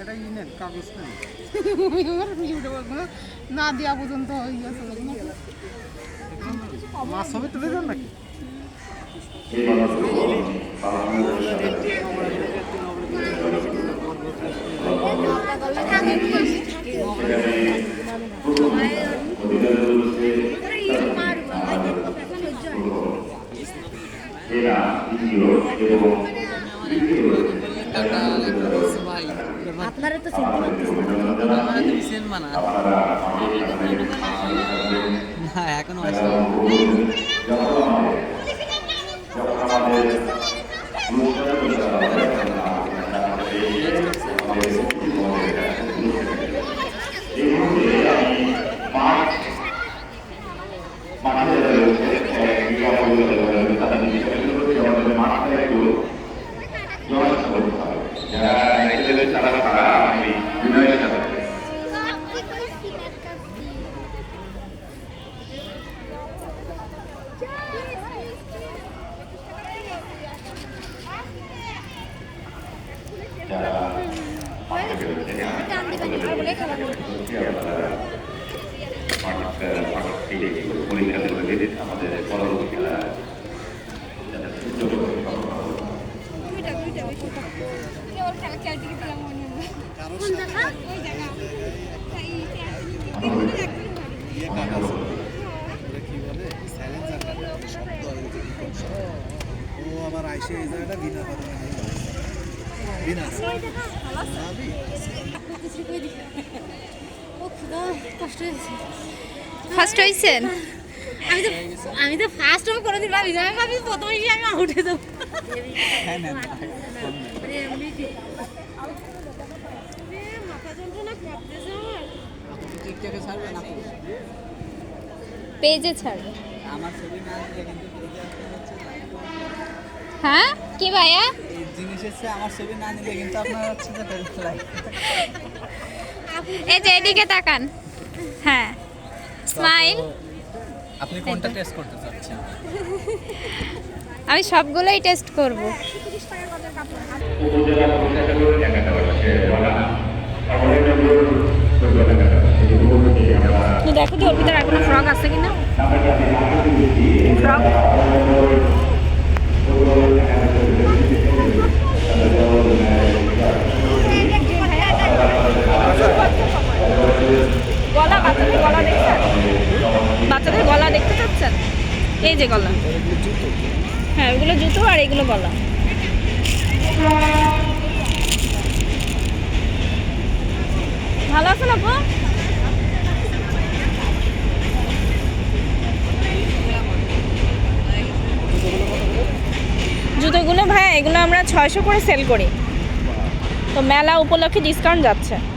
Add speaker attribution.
Speaker 1: এটা ই নেন কাগজ নেন।
Speaker 2: না দেওয়া পর্যন্ত।
Speaker 1: মাছ হবে তুলে দেন নাকি?
Speaker 3: এরা দ্বিতীয় এবং
Speaker 4: আপনারা তো চিনতে পারতেছেন
Speaker 5: না এখনও আসে
Speaker 3: আমাদের যখন আমাদের অনুষ্ঠান করতে হবে, আমাদের জীবনের এই মুহূর্তে আমি মাঠ মাঠে যারা রয়েছে এক বিজ্ঞাপন রয়েছে তাদের নিজেদের আমাদের মাঠে একটু জড়াতে করতে হবে যারা নাইটেলের তারা তারা আমি বিনয়ের সাথে
Speaker 6: ও আমার আইসে এই জায়গাটা বিনা কথা বিনা ভাবি
Speaker 4: ও খুদা কষ্ট হয়েছে
Speaker 7: ফার্স্ট হয়েছেন
Speaker 4: আমি তো আমি তো ফার্স্ট আমি কোনোদিন ভাবি না। আমি ভাবি প্রথম হিসেবে আমি উঠে দেবো
Speaker 7: পেজে ছাড়বে। হ্যাঁ? কি ভাইয়া?
Speaker 5: এই আমার ছবি না নিলে কিন্তু আপনার হচ্ছে যে লাইক
Speaker 7: এই যে এদিকে তাকান। হ্যাঁ। স্মাইল
Speaker 5: আপনি কোনটা টেস্ট করতে চাচ্ছেন?
Speaker 7: আমি সবগুলোই টেস্ট করব।
Speaker 4: দেখো তো ওর ভিতরে আর কোনো? ফ্রক আছে কিনা ফ্রক গলা বাচ্চাদের গলা দেখছেন বাচ্চাদের গলা দেখতে চাচ্ছেন এই যে গলা। হ্যাঁ ওগুলো জুতো আর এগুলো গলা। ভালো আছেন আপু? জুতোগুলো ভাই, এগুলো আমরা ছয়শো করে সেল করি। তো মেলা উপলক্ষে ডিসকাউন্ট যাচ্ছে।